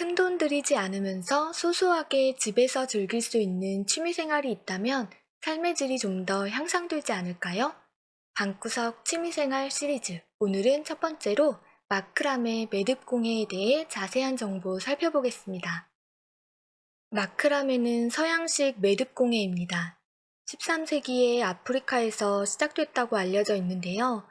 큰 돈 들이지 않으면서 소소하게 집에서 즐길 수 있는 취미생활이 있다면 삶의 질이 좀 더 향상되지 않을까요? 방구석 취미생활 시리즈. 오늘은 첫 번째로 마크라메 매듭 공예에 대해 자세한 정보 살펴보겠습니다. 마크라메는 서양식 매듭 공예입니다. 13세기에 아프리카에서 시작됐다고 알려져 있는데요.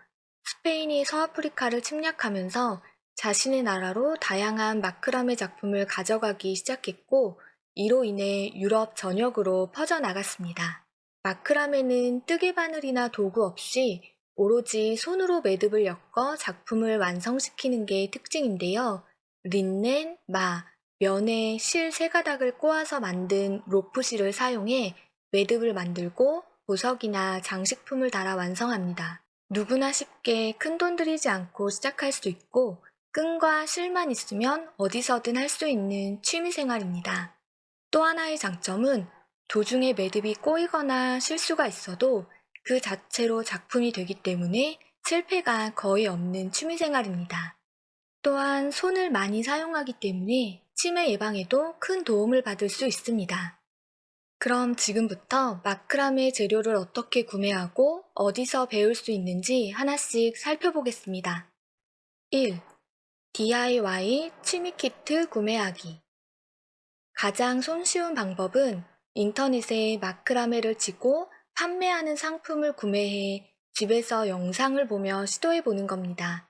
스페인이 서아프리카를 침략하면서 자신의 나라로 다양한 마크라메 작품을 가져가기 시작했고, 이로 인해 유럽 전역으로 퍼져나갔습니다. 마크라메는 뜨개 바늘이나 도구 없이 오로지 손으로 매듭을 엮어 작품을 완성시키는 게 특징인데요. 린넨, 마, 면에 실 세 가닥을 꼬아서 만든 로프실을 사용해 매듭을 만들고 보석이나 장식품을 달아 완성합니다. 누구나 쉽게 큰 돈 들이지 않고 시작할 수 있고 끈과 실만 있으면 어디서든 할 수 있는 취미 생활입니다. 또 하나의 장점은 도중에 매듭이 꼬이거나 실수가 있어도 그 자체로 작품이 되기 때문에 실패가 거의 없는 취미 생활입니다. 또한 손을 많이 사용하기 때문에 치매 예방에도 큰 도움을 받을 수 있습니다. 그럼 지금부터 마크라메 재료를 어떻게 구매하고 어디서 배울 수 있는지 하나씩 살펴보겠습니다. 1. DIY 취미 키트 구매하기. 가장 손쉬운 방법은 인터넷에 마크라메를 치고 판매하는 상품을 구매해 집에서 영상을 보며 시도해 보는 겁니다.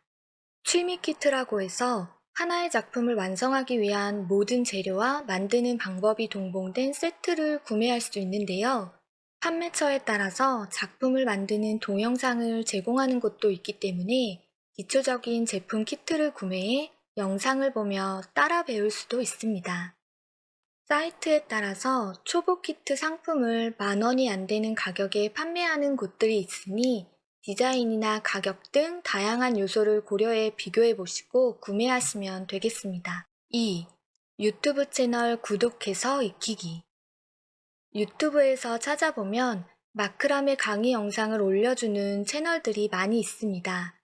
취미 키트라고 해서 하나의 작품을 완성하기 위한 모든 재료와 만드는 방법이 동봉된 세트를 구매할 수 있는데요. 판매처에 따라서 작품을 만드는 동영상을 제공하는 곳도 있기 때문에 기초적인 제품 키트를 구매해 영상을 보며 따라 배울 수도 있습니다. 사이트에 따라서 초보 키트 상품을 만 원이 안 되는 가격에 판매하는 곳들이 있으니 디자인이나 가격 등 다양한 요소를 고려해 비교해 보시고 구매하시면 되겠습니다. 2. 유튜브 채널 구독해서 익히기. 유튜브에서 찾아보면 마크라메 강의 영상을 올려주는 채널들이 많이 있습니다.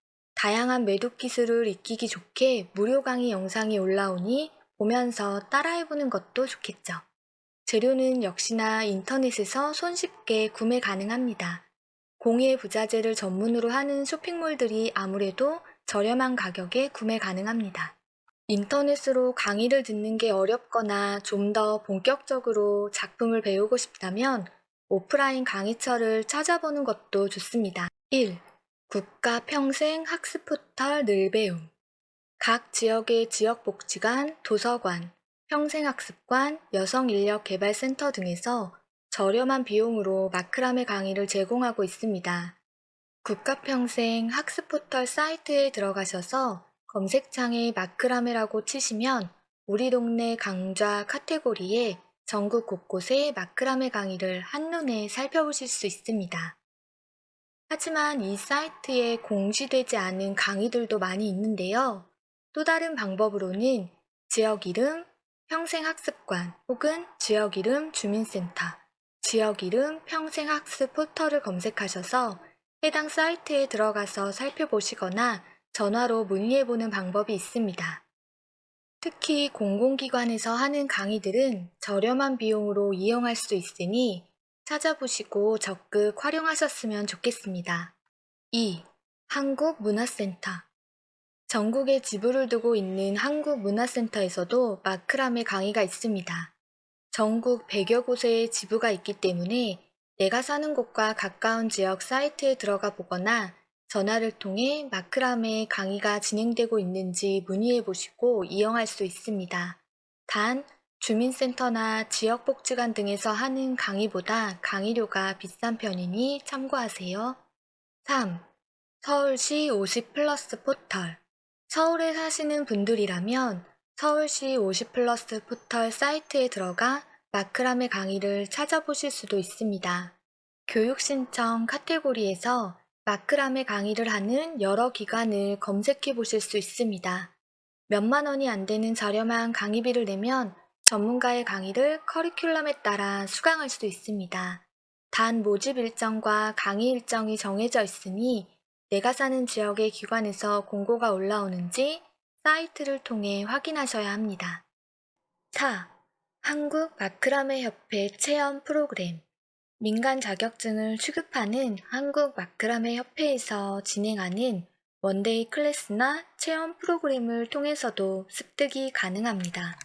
다양한 매듭 기술을 익히기 좋게 무료 강의 영상이 올라오니 보면서 따라해보는 것도 좋겠죠. 재료는 역시나 인터넷에서 손쉽게 구매 가능합니다. 공예 부자재를 전문으로 하는 쇼핑몰들이 아무래도 저렴한 가격에 구매 가능합니다. 인터넷으로 강의를 듣는 게 어렵거나 좀 더 본격적으로 작품을 배우고 싶다면 오프라인 강의처를 찾아보는 것도 좋습니다. 1. 국가 평생 학습 포털 늘배움 각 지역의 지역복지관, 도서관, 평생학습관, 여성인력개발센터 등에서 저렴한 비용으로 마크라메 강의를 제공하고 있습니다. 국가평생 학습포털 사이트에 들어가셔서 검색창에 마크라메라고 치시면 우리 동네 강좌 카테고리에 전국 곳곳에 마크라메 강의를 한눈에 살펴보실 수 있습니다. 하지만 이 사이트에 공시되지 않은 강의들도 많이 있는데요. 또 다른 방법으로는 지역 이름, 평생학습관 혹은 지역 이름 주민센터, 지역 이름 평생학습 포털을 검색하셔서 해당 사이트에 들어가서 살펴보시거나 전화로 문의해보는 방법이 있습니다. 특히 공공기관에서 하는 강의들은 저렴한 비용으로 이용할 수 있으니 찾아보시고 적극 활용하셨으면 좋겠습니다. 2. 한국문화센터 전국에 지부를 두고 있는 한국문화센터에서도 마크라메 강의가 있습니다. 전국 100여 곳에 지부가 있기 때문에 내가 사는 곳과 가까운 지역 사이트에 들어가 보거나 전화를 통해 마크라메 강의가 진행되고 있는지 문의해 보시고 이용할 수 있습니다. 단, 주민센터나 지역복지관 등에서 하는 강의보다 강의료가 비싼 편이니 참고하세요. 3. 서울시 50 플러스 포털 서울에 사시는 분들이라면 서울시 50 플러스 포털 사이트에 들어가 마크라메 강의를 찾아보실 수도 있습니다. 교육 신청 카테고리에서 마크라메 강의를 하는 여러 기관을 검색해 보실 수 있습니다. 몇만 원이 안 되는 저렴한 강의비를 내면 전문가의 강의를 커리큘럼에 따라 수강할 수 있습니다. 단 모집 일정과 강의 일정이 정해져 있으니 내가 사는 지역의 기관에서 공고가 올라오는지 사이트를 통해 확인하셔야 합니다. 4. 한국 마크라메 협회 체험 프로그램 민간 자격증을 취급하는 한국 마크라메 협회에서 진행하는 원데이 클래스나 체험 프로그램을 통해서도 습득이 가능합니다.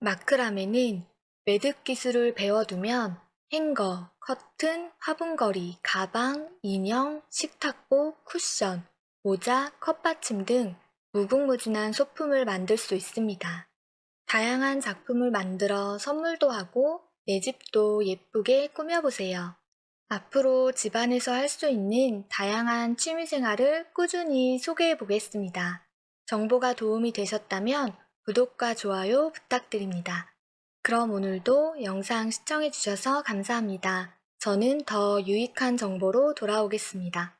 마크라메는 매듭 기술을 배워두면 행거, 커튼, 화분걸이, 가방, 인형, 식탁보, 쿠션, 모자, 컵받침 등 무궁무진한 소품을 만들 수 있습니다. 다양한 작품을 만들어 선물도 하고 내 집도 예쁘게 꾸며보세요. 앞으로 집안에서 할 수 있는 다양한 취미 생활을 꾸준히 소개해 보겠습니다. 정보가 도움이 되셨다면 구독과 좋아요 부탁드립니다. 그럼 오늘도 영상 시청해 주셔서 감사합니다. 저는 더 유익한 정보로 돌아오겠습니다.